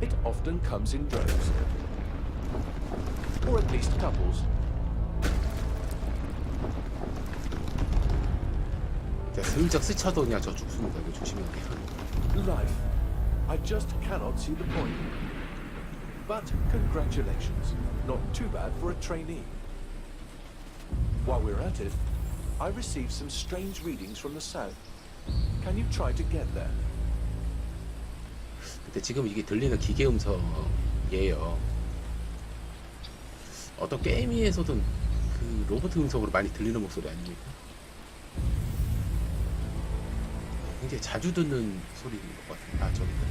It often comes in droves. Or at least couples. 제가 슬쩍 스쳐도 그냥 저 죽습니다. 이거 조심해야 돼요. Life. I just cannot see the point. But congratulations. Not too bad for a trainee. While we're at it, I received some strange readings from the south. Can you try to get there? 근데 지금 이게 들리는 기계 음성이에요. 어떤 게임에서도 그 로봇 음성으로 많이 들리는 목소리 아닙니까? 굉장히 자주 듣는 소리인 것 같아요. 아, 저기다.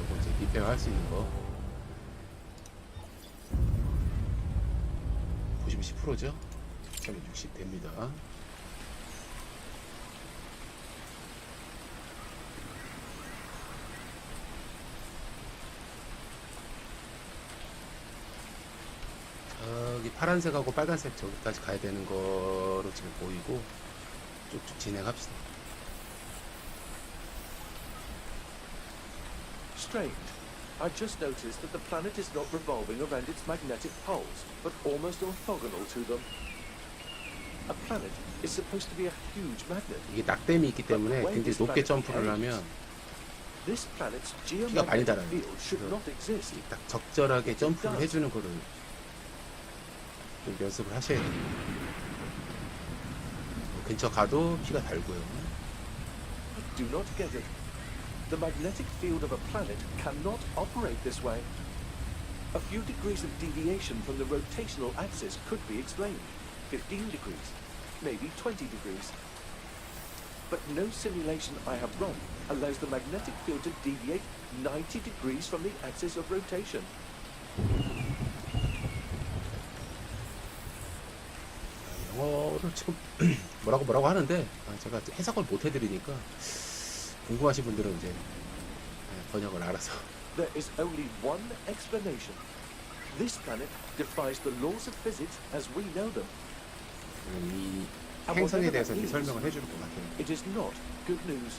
요거 이제 리페어 할 수 있는 거. 보시면 10%죠? 360 됩니다. 저기 파란색하고 빨간색 저기까지 가야 되는 거로 지금 보이고 쭉쭉 진행합시다. Strange. I just noticed that the planet is not revolving around its magnetic poles, but almost orthogonal to them. A planet is supposed to be a huge magnet. 이게 낙댐이 있기 때문에 굉장히 높게 점프를 하면 This planet's 많이 geomagnetic 달아요. field should not exist. 딱 적절하게 점프를 해주는 거를 좀 연습을 하셔야 돼요. 근처 가도 피가 달고요. I do not get it. The magnetic field of a planet cannot operate this way. A few degrees of deviation from the rotational axis could be explained. 15 degrees, maybe 20 degrees. But no simulation I have run allows the magnetic field to deviate 90 degrees from the axis of rotation. 영어를 지금 뭐라고 뭐라고 하는데 아, 제가 해석을 못 해드리니까 궁금하신 분들은 이제 네, 번역을 알아서 There is only one explanation. This planet defies the laws of physics as we know them. 이 행성에 대해서 이제 설명을 해줄 것 같아요. It is not good news.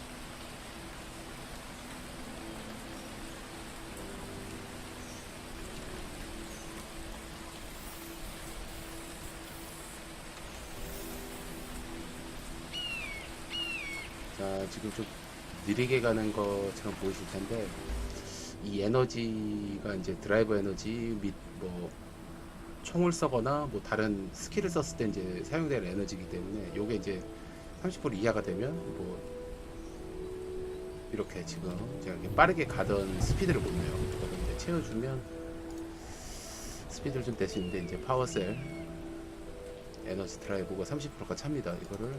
자, 지금 좀 느리게 가는 것처럼 보이실 텐데 이 에너지가 이제 드라이버 에너지 및뭐 총을 쏘거나 뭐 다른 스킬을 썼을 때 이제 사용될 에너지이기 때문에 요게 이제 30% 이하가 되면 뭐 이렇게 지금 제가 이렇게 빠르게 가던 스피드를 못 내요. 그거를 이제 채워주면 스피드를 좀 낼 수 있는데 이제 파워셀 에너지 드라이버가 30%가 찹니다. 이거를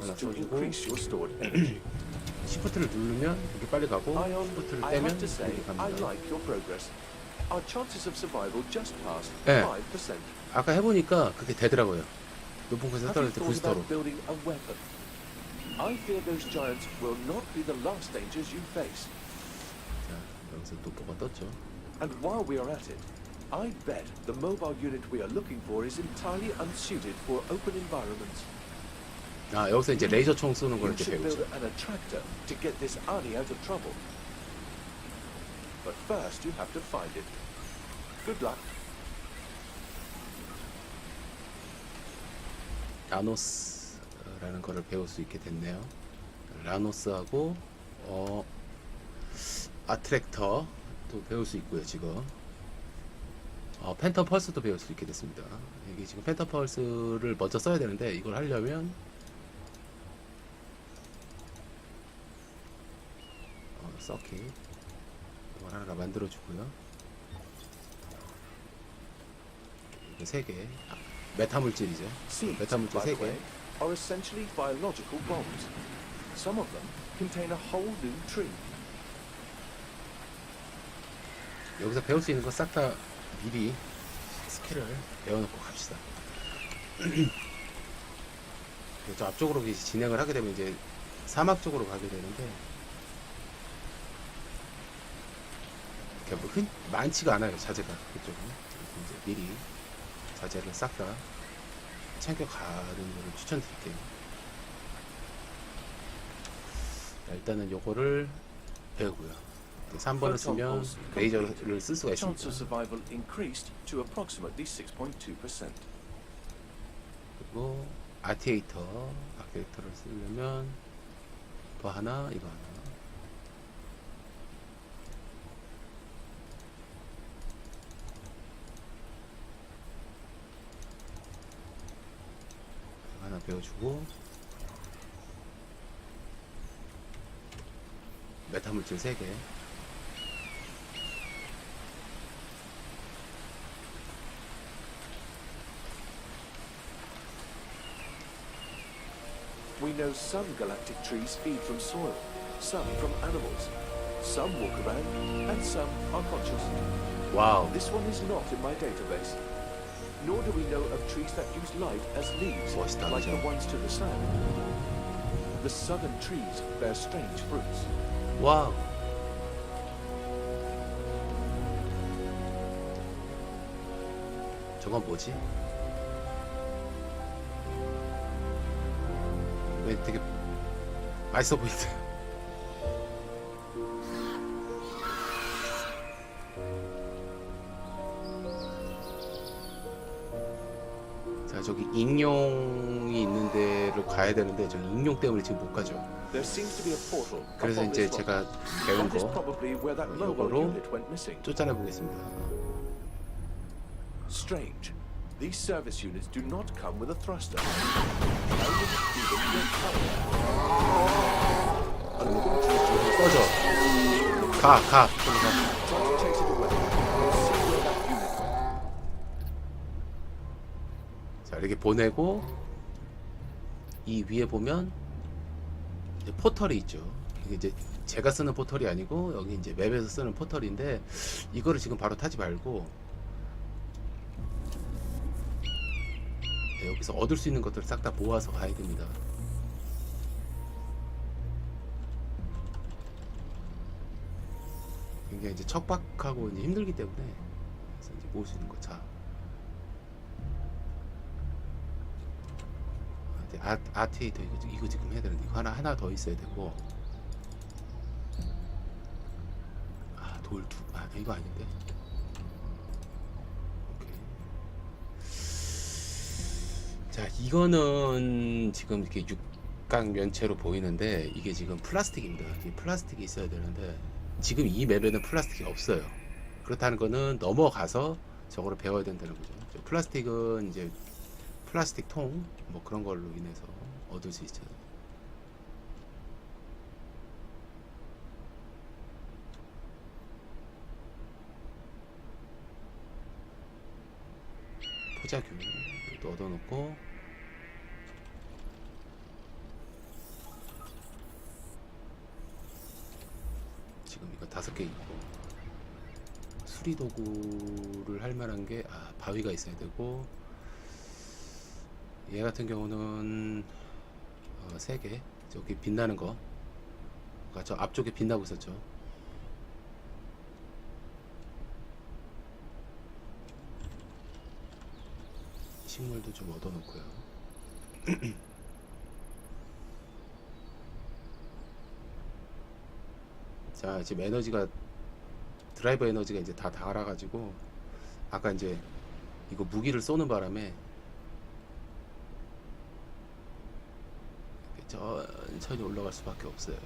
하나 써주고. 시프트를 누르면 이게 빨리 가고 시프트를 떼면 이렇게 갑니다. like your progress. Our chances of survival just passed 네. 5%. 아까 해보니까 그게 되더라고요. 높은 곳에서 Have you 떨어질 때 thought 부스터로. about building a weapon? I fear those giants will not be the last dangers you face. 자, 여기서 노포가 떴죠. And while we are at it, I bet the mobile unit we are looking for is entirely unsuited for open environments. 아, 여기서 이제 레이저 총 쏘는 걸 You 이렇게 should build 배우죠. an attractor to get this Ani out of trouble. But first, you have to find it. Good luck. 라노스라는 거를 배울 수 있게 됐네요. 라노스하고 어 아트랙터 또 배울 수 있고요, 지금. 어, 팬텀 펄스도 배울 수 있게 됐습니다. 이게 지금 팬텀 펄스를 먼저 써야 되는데 이걸 하려면 어, 서킷 이걸 하나 만들어 주고요. 이게 세 개. 아, 메타 물질이죠. Seeds, 메타 물질 by 세 the 개. way, are essentially biological bombs. Some of them contain a whole new tree. 여기서 배울 수 있는 거 싹 다 미리 스킬을 배워놓고 갑시다. 저 앞쪽으로 이제 진행을 하게 되면 이제 사막 쪽으로 가게 되는데 이렇게 뭐 흔, 많지가 않아요 자재가 그쪽은 이제 미리 자재를 싹 다 챙겨가는 거를 추천드릴게요. 자, 일단은 요거를 배우고요. 3번을 쓰면 레이저를 쓸 수가 있습니다. survival increased to approximately 6.2%. 그리고 아티에이터, 아티에이터를 쓰려면 더 하나, 이거 하나. 하나 배워주고 메타물질 3개 We know some galactic trees feed from soil, some from animals. Some walk around, and some are conscious. 와우 This one is not in my database. Nor do we know of trees that use light as leaves, 멋있다, like the 그죠? ones to the south. The southern trees bear strange fruits. 와우 저건 뭐지? 왜 되게 맛있어 보이지? 저기 익룡이 있는 데로 가야 되는데 저기 익룡 때문에 지금 못 가죠. 그래서 이제. 제가 배운 거 missing. 쫓아내 보겠습니다. Strange. These service units do not come with a thruster. 꺼져. 가, 가. 이렇게 보내고 이 위에 보면 포털이 있죠. 이게 이제 제가 쓰는 포털이 아니고 여기 이제 맵에서 쓰는 포털인데 이거를 지금 바로 타지 말고 네, 여기서 얻을 수 있는 것들을 싹 다 모아서 가야 됩니다. 굉장히 이제 척박하고 이제 힘들기 때문에 그래서 이제 모을 수 있는 거 자. 아, 이제 아, 아티에이터 이거, 지- 이거 지금 해야 되는데 이거 하나 하나 더 있어야 되고. 아 돌 두 아 이거 아닌데? 오케이. 자 이거는 지금 이렇게 육각 면체로 보이는데 이게 지금 플라스틱입니다. 이 플라스틱이 있어야 되는데 지금 이 맵에는 플라스틱이 없어요. 그렇다는 거는 넘어가서 저거를 배워야 된다는 거죠. 저 플라스틱은 이제 플라스틱 통 뭐 그런 걸로 인해서 얻을 수 있죠. 포자균 또 얻어놓고 지금 이거 다섯 개 있고 수리 도구를 할 만한 게 아, 바위가 있어야 되고 얘 같은 경우는 어, 3개 저기 빛나는 거. 아까 저 앞쪽에 빛나고 있었죠. 식물도 좀 얻어놓고요. 자, 지금 에너지가 드라이버 에너지가 이제 다 달아가지고 아까 이제 이거 무기를 쏘는 바람에 천천히 올라갈 수밖에 없어요.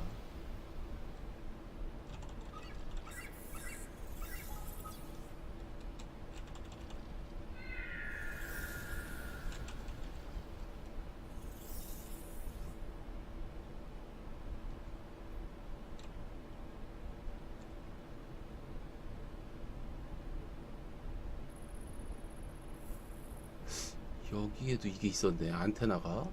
여기에도 이게 있었네 안테나가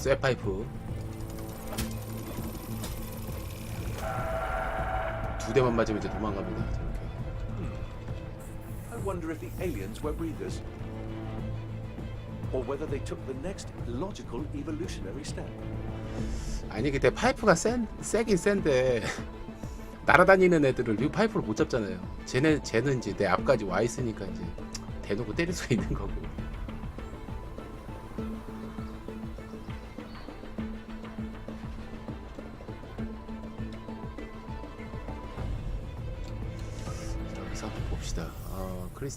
쇠파이프 두 대만 맞으면 이제 도망갑니다. 저렇게. I wonder if the aliens were breathers. Or whether they took the next logical evolutionary step. 아니 그때 파이프가 센 세긴 센데 날아다니는 애들을 류 파이프로 못 잡잖아요. 쟤네 쟤는 이제 내 앞까지 와 있으니까 이제 대놓고 때릴 수가 있는 거고.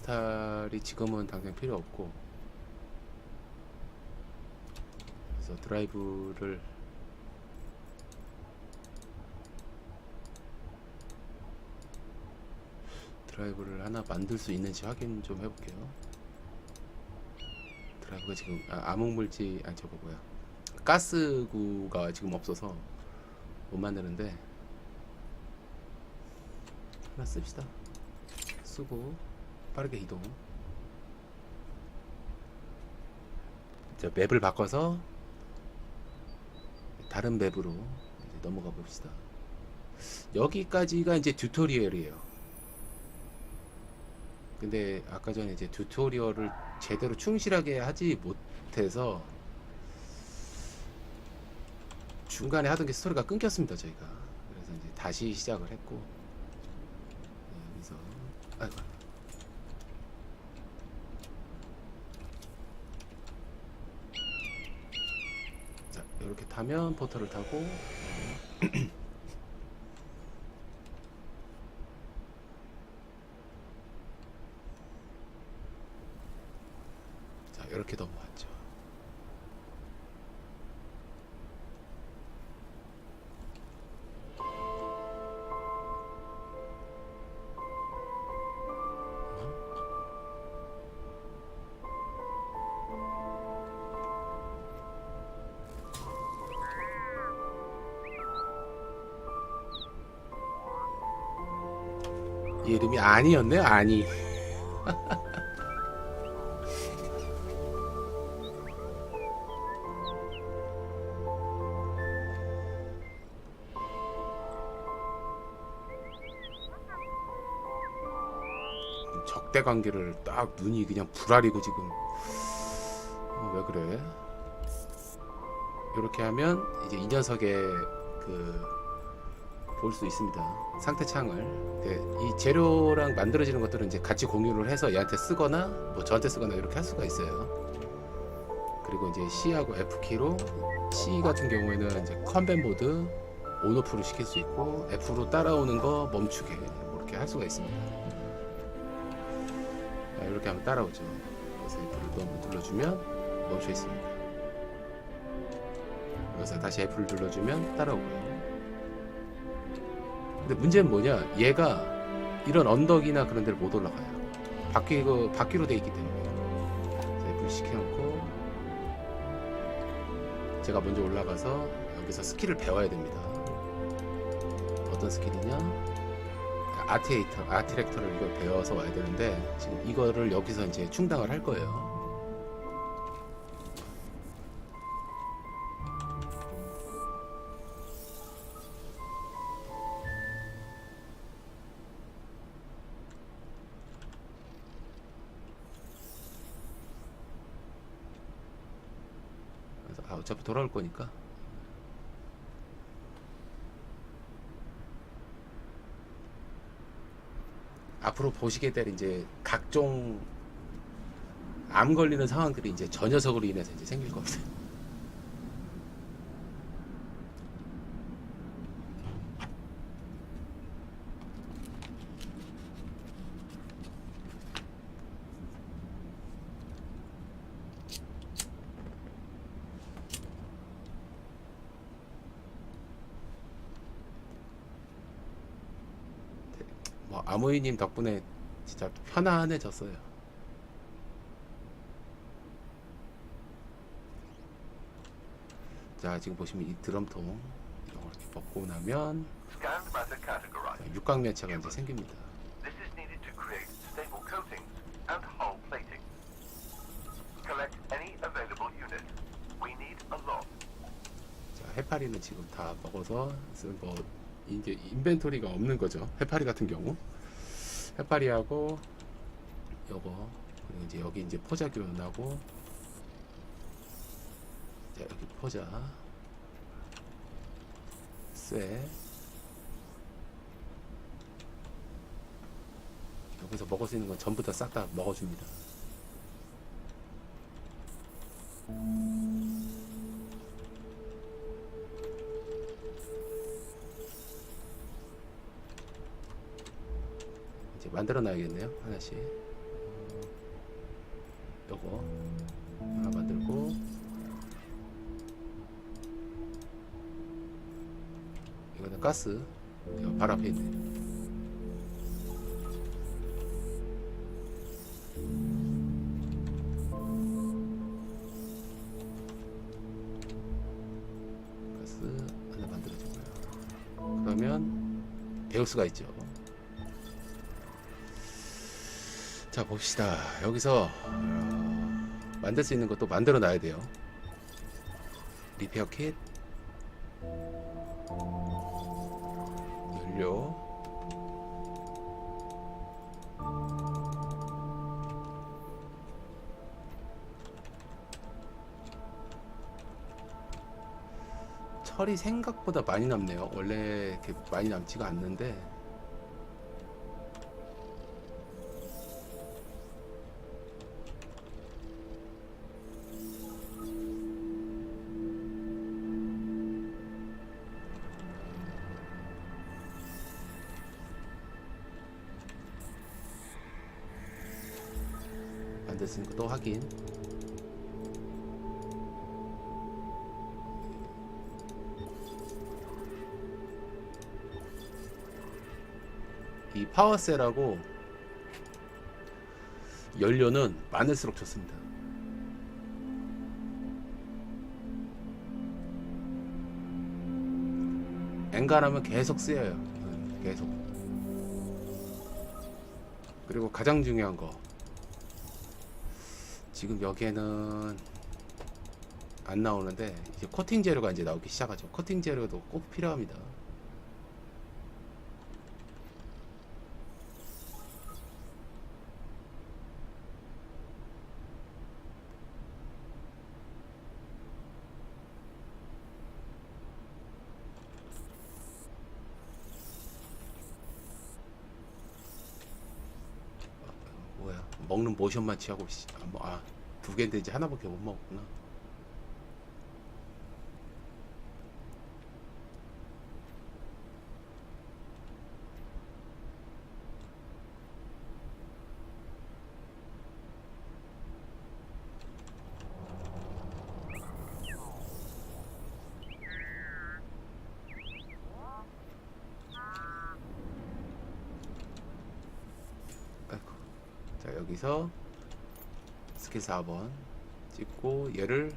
크리스탈이 지금은 당장 필요 없고, 그래서 드라이브를 드라이브를 하나 만들 수 있는지 확인 좀 해볼게요. 드라이브가 지금 아, 암흑물질 아니 저거 뭐야 가스구가 지금 없어서 못 만드는데 하나 씁시다. 쓰고 빠르게 이동. 자 맵을 바꿔서 다른 맵으로 이제 넘어가 봅시다. 여기까지가 이제 튜토리얼이에요. 근데 아까 전에 이제 튜토리얼을 제대로 충실하게 하지 못해서 중간에 하던 게 스토리가 끊겼습니다 저희가 그래서 이제 다시 시작을 했고 네, 여기서 아이고 자 타면 포터를 타고 아니었네요 아니 적대 관계를 딱 눈이 그냥 불알이고 지금 어, 왜 그래? 이렇게 하면 이제 이 녀석의 그 볼 수 있습니다. 상태 창을. 네, 이 재료랑 만들어지는 것들은 이제 같이 공유를 해서 얘한테 쓰거나 뭐 저한테 쓰거나 이렇게 할 수가 있어요. 그리고 이제 C하고 F 키로 C 같은 경우에는 이제 컨벤 모드 온오프를 시킬 수 있고 F로 따라오는 거 멈추게 뭐 이렇게 할 수가 있습니다. 자, 이렇게 하면 따라오죠. 그래서 F를 또 한번 눌러주면 멈춰 있습니다. 그래서 다시 F를 눌러주면 따라오고요. 근데 문제는 뭐냐? 얘가 이런 언덕이나 그런 데를 못 올라가요. 바퀴 그 바퀴로 돼 있기 때문에. F를 시켜놓고 제가 먼저 올라가서 여기서 스킬을 배워야 됩니다. 어떤 스킬이냐? 아티에이터, 아티렉터를 이걸 배워서 와야 되는데 지금 이거를 여기서 이제 충당을 할 거예요. 어차피 돌아올 거니까 앞으로 보시게 될 이제 각종 암 걸리는 상황들이 이제 저 녀석으로 인해서 이제 생길 겁니다. 뭐 아모이님 덕분에 진짜 편안해졌어요. 자 지금 보시면 이 드럼통 이렇게 벗고 나면 자. 육각면체가 이제 생깁니다. 자 해파리는 지금 다 먹어서 쓰- 뭐 이게 인벤토리가 없는 거죠. 해파리 같은 경우 해파리하고 요거 그리고 이제 여기 이제 포자 교환하고. 자 여기 포자. 쇠. 여기서 먹을 수 있는 건 전부 다 싹 다 먹어줍니다. 만들어 놔야겠네요 하나씩. 요거 하나 만들고 이거는 가스 이거 발 앞에 있네. 가스 하나 만들어주고요. 그러면 배울 수가 있죠. 자 봅시다. 여기서 어, 만들 수 있는 것도 만들어 놔야 돼요. 리페어 킷, 연료, 철이 생각보다 많이 남네요. 원래 이렇게 많이 남지가 않는데 것도 확인. 이 파워셀하고 연료는 많을수록 좋습니다. 엔간하면 계속 쓰여요. 음, 계속. 그리고 가장 중요한 거. 지금 여기에는 안 나오는데 이제 코팅 재료가 이제 나오기 시작하죠. 코팅 재료도 꼭 필요합니다. 뭐야 먹는 모션만 취하고 씨, 아, 뭐, 아, 두 개인데 이제 하나밖에 못 먹었구나 아이고. 자 여기서 스킬 4번 찍고 얘를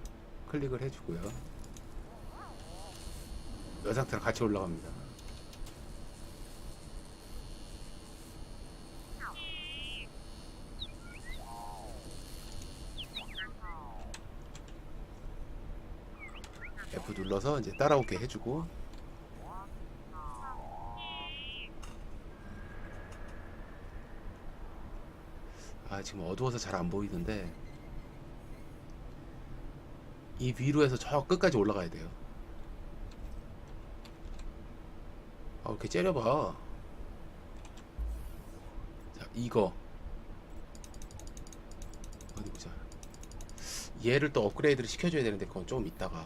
클릭을 해주고요. 이 상태로 같이 올라갑니다. F 눌러서 이제 따라오게 해주고 아 지금 어두워서 잘 안 보이는데 이 위로 해서 저 끝까지 올라가야 돼요. 아 이렇게 째려봐. 자 이거. 어디 보자. 얘를 또 업그레이드를 시켜줘야 되는데 그건 좀 이따가.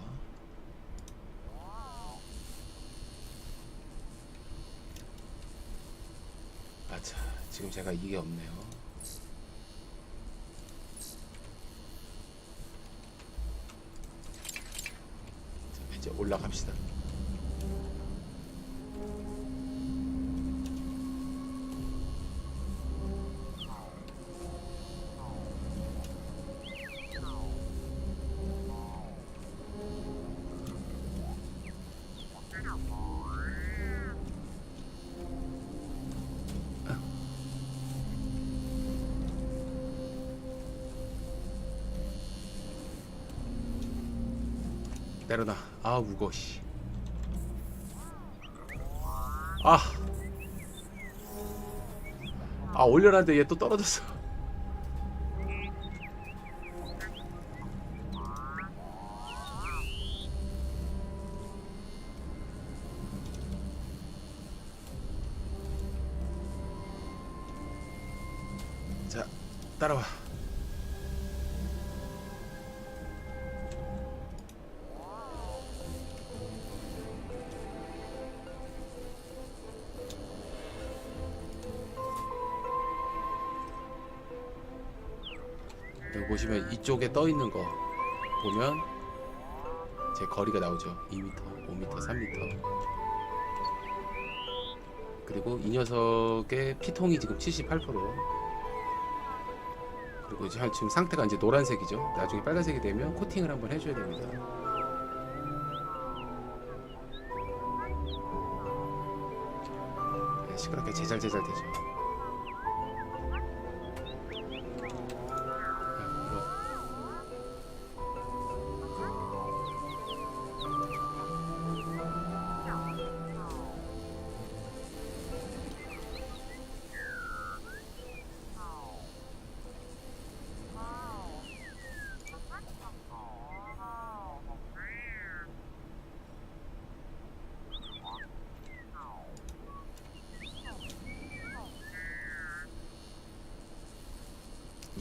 아차 지금 제가 이게 없네요 자, 이제 올라갑시다. 무거워 씨. 아. 아 올려놨는데 얘 또 떨어졌어. 이쪽에 떠 있는 거 보면 제 거리가 나오죠. 2m, 5m, 3m. 그리고 이 녀석의 피통이 지금 78%. 그리고 이제 한- 지금 상태가 이제 노란색이죠. 나중에 빨간색이 되면 코팅을 한번 해줘야 됩니다. 네, 시끄럽게 제잘제잘 되죠.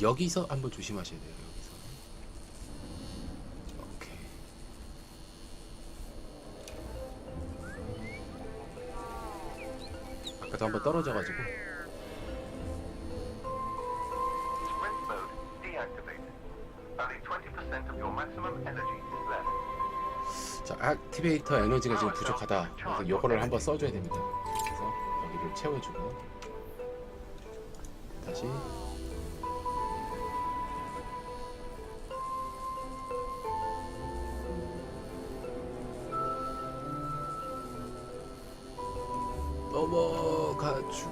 여기서 한번 조심하셔야 돼요. 여기서. 오케이. 아까도 한번 떨어져가지고 Sprint mode deactivated. Only 20% of your maximum energy is left. 자 액티베이터 에너지가 지금 부족하다. 그래서 이거를 한번 써줘야 됩니다. 그래서 여기를 채워주고 다시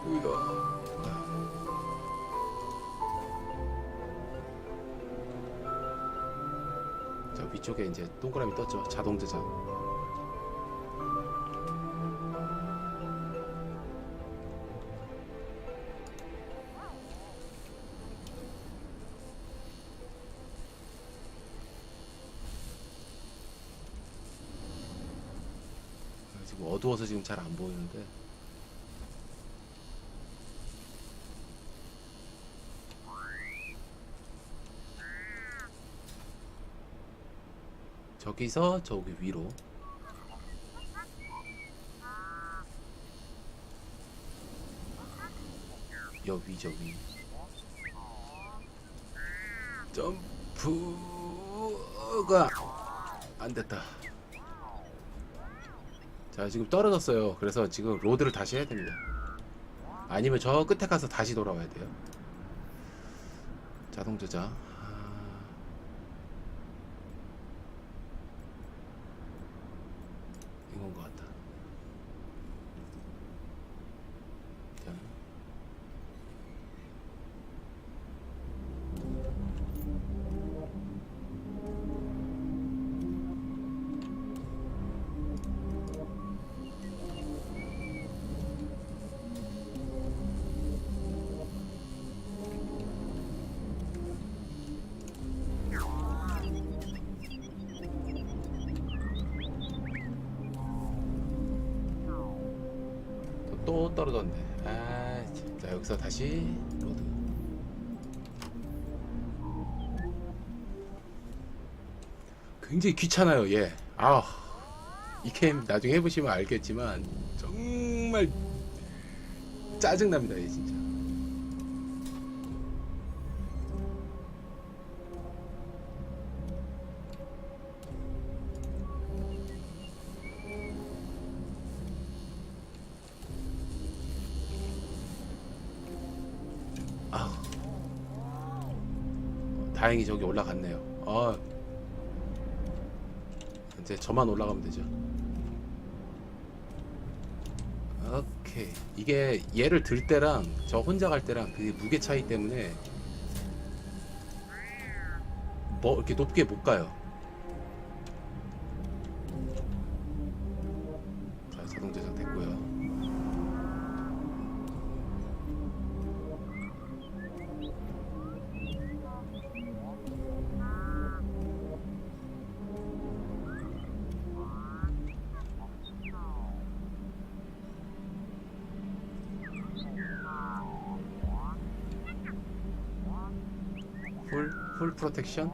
주고요. 자 위쪽에 이제 동그라미 떴죠. 자동 저장. 지금 어두워서 지금 잘 안 보이는데 저기서 저기 위로. 여 위저 위 점프가 안 됐다. 자 지금 떨어졌어요. 그래서 지금 로드를 다시 해야 됩니다. 아니면 저 끝에 가서 다시 돌아와야 돼요. 자동 저장 떨어졌네. 아, 참. 자 여기서 다시 로드. 굉장히 귀찮아요, 얘. 아, 이 게임 나중에 해보시면 알겠지만 정말 짜증 납니다, 얘 진짜. 다행히 저기 올라갔네요. 아. 이제 저만 올라가면 되죠. 오케이. 이게 얘를 들 때랑 저 혼자 갈 때랑 그 무게 차이 때문에 뭐 이렇게 높게 못 가요. 프로텍션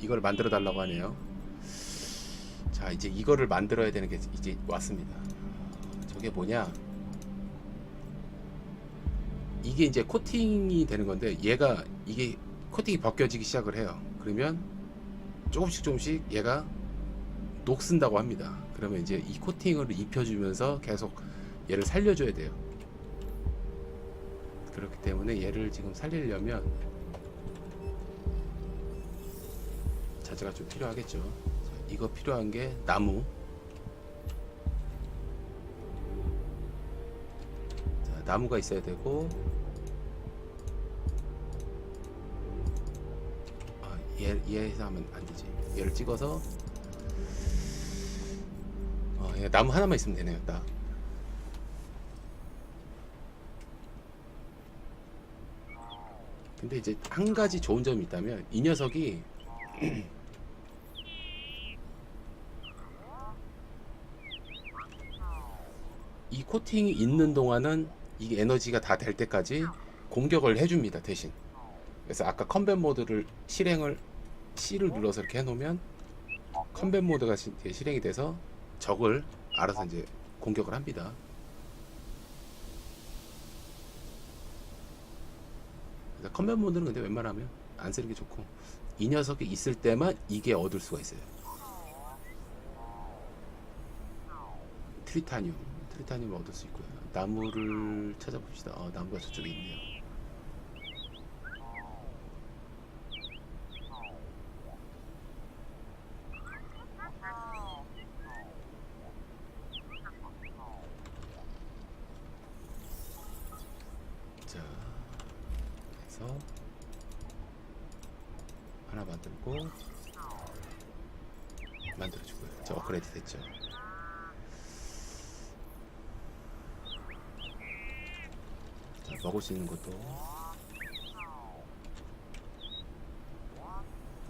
이걸 만들어 달라고 하네요. 자 이제 이거를 만들어야 되는 게 이제 왔습니다. 저게 뭐냐? 이게 이제 코팅이 되는 건데 얘가 이게 코팅이 벗겨지기 시작을 해요. 그러면 조금씩 조금씩 얘가 녹슨다고 합니다. 그러면 이제 이 코팅을 입혀주면서 계속 얘를 살려줘야 돼요 그렇기 때문에 얘를 지금 살리려면 자재가 좀 필요하겠죠. 자, 이거 필요한 게 나무. 자, 나무가 있어야 되고. 아, 얘, 얘에서 하면 안 되지. 얘를 찍어서. 어, 얘 나무 하나만 있으면 되네요 딱 근데 이제 한 가지 좋은 점이 있다면 이 녀석이 이 코팅이 있는 동안은 이게 에너지가 다 될 때까지 공격을 해줍니다 대신. 그래서 아까 컴뱃 모드를 실행을 C를 눌러서 이렇게 해놓으면 컴뱃 모드가 실행이 돼서 적을 알아서 이제 공격을 합니다 그래서 컴뱃 모드는 근데 웬만하면 안 쓰는 게 좋고 이 녀석이 있을 때만 이게 얻을 수가 있어요. 트리타늄 트리타늄을 얻을 수 있고요. 나무를 찾아봅시다. 어, 나무가 저쪽에 있네요 자 그래서 하나 만들고 만들어주고요. 저 업그레이드 됐죠? 자, 먹을 수 있는 것도.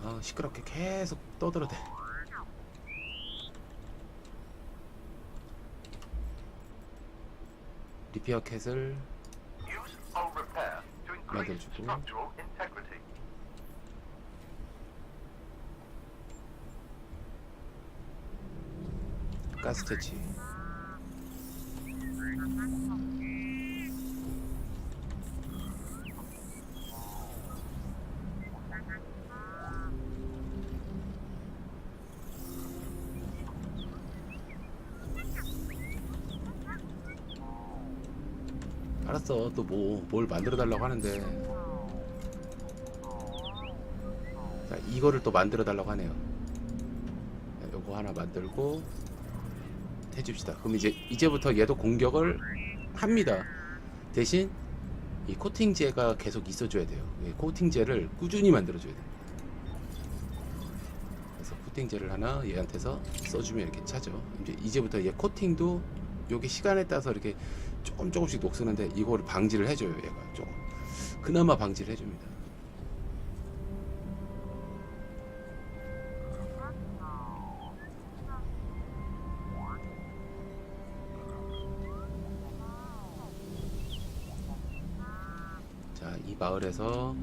아 시끄럽게 계속 떠들어대. 리페어 캣을 만들어주고. 채취 알았어. 또 뭐 뭘 만들어 달라고 하는데. 자 이거를 또 만들어 달라고 하네요. 자, 요거 하나 만들고 해줍시다. 그럼 이제 이제부터 얘도 공격을 합니다. 대신 이 코팅제가 계속 있어줘야 돼요. 이 코팅제를 꾸준히 만들어줘야 돼요. 그래서 코팅제를 하나 얘한테서 써주면 이렇게 차죠. 이제 이제부터 얘 코팅도 요게 시간에 따라서 이렇게 조금 조금씩 녹쓰는데 이거를 방지를 해줘요. 얘가 조금 그나마 방지를 해줍니다. 마을에서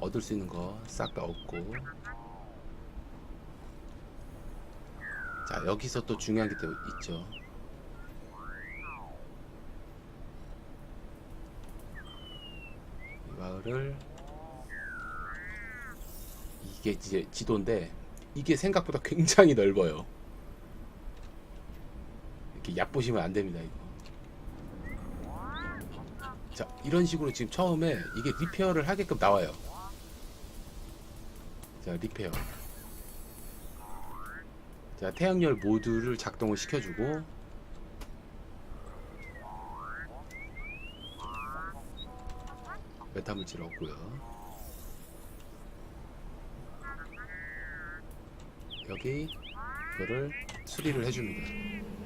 얻을 수 있는 거 싹 다 얻고 자, 여기서 또 중요한 게 또 있죠. 이 마을을 이게 이제 지도인데 이게 생각보다 굉장히 넓어요. 이렇게 얕보시면 안 됩니다, 이거. 자 이런 식으로 지금 처음에 이게 리페어를 하게끔 나와요. 자 리페어. 자 태양열 모듈을 작동을 시켜주고. 메타물질 얻고요. 여기 이거를 수리를 해줍니다